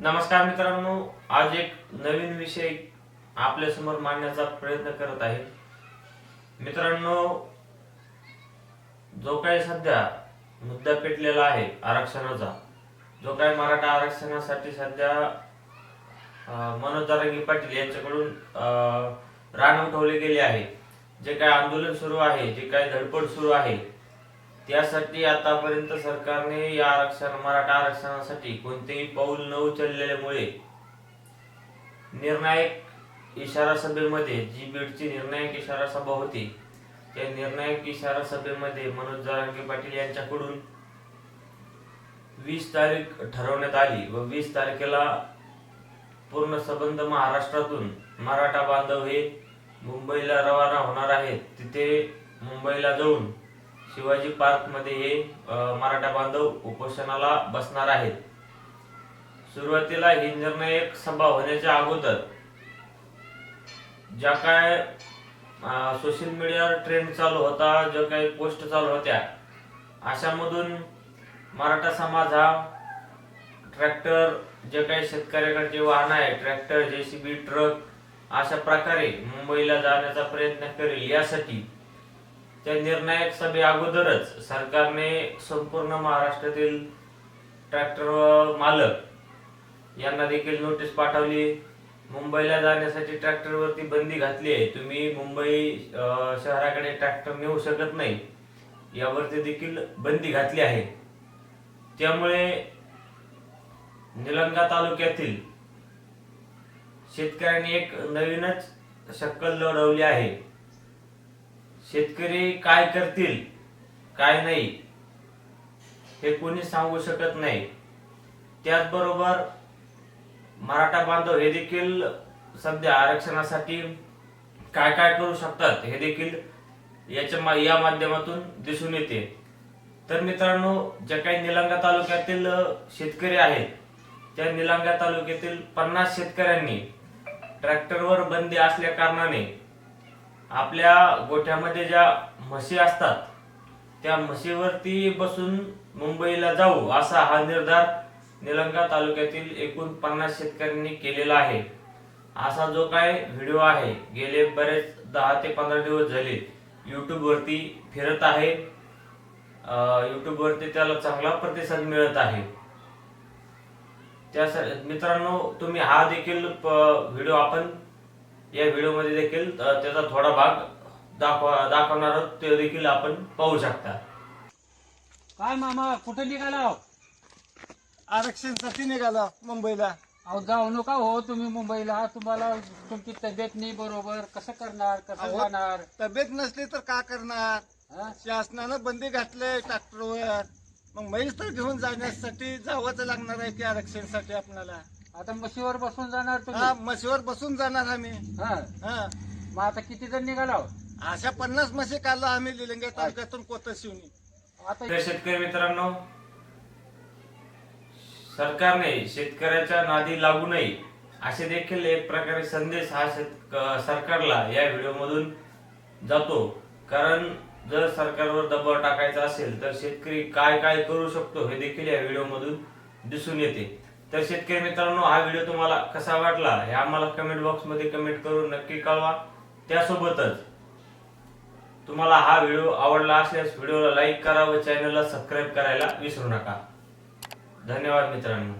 नमस्कार मित्रांनो आज एक नवीन विषय आपल्यासमोर मांडण्याचा प्रयत्न करत आहे. मित्रांनो जो काही सध्या मुद्दा पेटलेला आहे आरक्षणाचा जो काही मराठा आरक्षणासाठी सध्या मनोज दारांगी पाटील यांच्याकडून रान उठवले गेले आहे. जे काय आंदोलन सुरू आहे जे काय धडपड सुरू आहे त्यासाठी आतापर्यंत सरकारने या आरक्षण मराठा आरक्षणासाठी कोणतेही पाऊल न उचलल्यामुळे निर्णायक इशारा सभेमध्ये जी बीडची निर्णायक इशारा सभा होती त्या निर्णायक इशारा सभेमध्ये मनोज जारांगे पाटील यांच्याकडून वीस तारीख ठरवण्यात आली व वीस तारखेला पूर्ण संबंध महाराष्ट्रातून मराठा बांधव हे मुंबईला रवाना होणार आहेत. तिथे मुंबईला जाऊन शिवाजी पार्कमध्ये हे मराठा बांधव उपोषणाला बसणार आहेत. सुरुवातीला ही निर्णायक सभा होण्याच्या अगोदर ज्या काय सोशल मीडियावर ट्रेंड चालू होता ज्या काही पोस्ट चालू होत्या अशामधून मराठा समाज हा ट्रॅक्टर जे काही शेतकऱ्याकडचे वाहन आहे ट्रॅक्टर जेसीबी ट्रक अशा प्रकारे मुंबईला जाण्याचा प्रयत्न करेल यासाठी त्या निर्णायक सभे अगोदरच सरकारने संपूर्ण महाराष्ट्रातील ट्रॅक्टर मालक यांना देखील नोटीस पाठवली. मुंबईला जाण्यासाठी ट्रॅक्टरवरती बंदी घातली आहे. तुम्ही मुंबई शहराकडे ट्रॅक्टर नेऊ शकत नाही. यावरती देखील बंदी घातली आहे. त्यामुळे निलंगा तालुक्यातील शेतकऱ्यांनी एक नवीनच शक्कल लढवली आहे. शेतकरी काय करतील काय नाही हे कोणी सांगू शकत नाही. त्याचबरोबर मराठा बांधव हे देखील सध्या आरक्षणासाठी काय काय करू शकतात हे देखील याच्या मा- या माध्यमातून दिसून येते. तर मित्रांनो ज्या काही निलंगा तालुक्यातील शेतकरी आहेत त्या निलंगा तालुक्यातील पन्नास शेतकऱ्यांनी ट्रॅक्टरवर बंदी असल्या कारणाने आपल्या गोठ्यामध्ये ज्या म्हशी असतात त्या म्हशीवरती बसून मुंबईला जाऊ असा हा निर्धार निलंगा तालुक्यातील एकूण पन्नास शेतकऱ्यांनी केलेला आहे. असा जो काय व्हिडिओ आहे गेले बरेच दहा ते पंधरा दिवस झाले यूट्यूबवरती फिरत आहे. यूट्यूबवरती त्याला चांगला प्रतिसाद मिळत आहे. त्या मित्रांनो तुम्ही हा देखील व्हिडिओ आपण या व्हिडिओमध्ये देखील त्याचा थोडा भाग दाखवा दाखवणार ते देखील आपण पाहू शकता. काय मामा कुठे निघाला हो? आरक्षणसाठी निघाला मुंबईला. अहो जाऊ नका हो तुम्ही मुंबईला. तुम्हाला तुमची तब्येत नाही बरोबर. कसं करणार? कसं अहो. जाणार तब्येत नसली तर का करणार? हा? शासनानं बंदी घातलंय ट्रॅक्टरवर. मग म्हैस तर घेऊन जाण्यासाठी जावंच लागणार आहे की आरक्षणसाठी आपल्याला. आता म्हशीवर बसून जाणार हा तुम्ही म्हशीवर बसून जाणार आम्ही. हा. हा. मग आता किती जण निघाला हो? अशा पन्नास म्हशी काढला आम्ही लिलंगे तालुक्यातून कोतशिवनी आता तर शेतकरी मित्रांनो सरकारने शेतकऱ्याच्या नादी लागू नये असे देखील एक प्रकारे संदेश हा शेत क- सरकारला या व्हिडिओ मधून जातो. कारण जर सरकारवर दबाव टाकायचा असेल तर शेतकरी काय काय करू शकतो हे देखील या व्हिडिओ मधून दिसून येते. तर शेतकरी मित्रांनो हा व्हिडिओ तुम्हाला कसा वाटला हे आम्हाला कमेंट बॉक्समध्ये कमेंट करून नक्की कळवा. त्यासोबतच तुम्हाला हा व्हिडिओ आवडला असल्यास व्हिडिओला लाईक करा व चॅनलला सबस्क्राईब करायला विसरू नका. धन्यवाद मित्रांनो.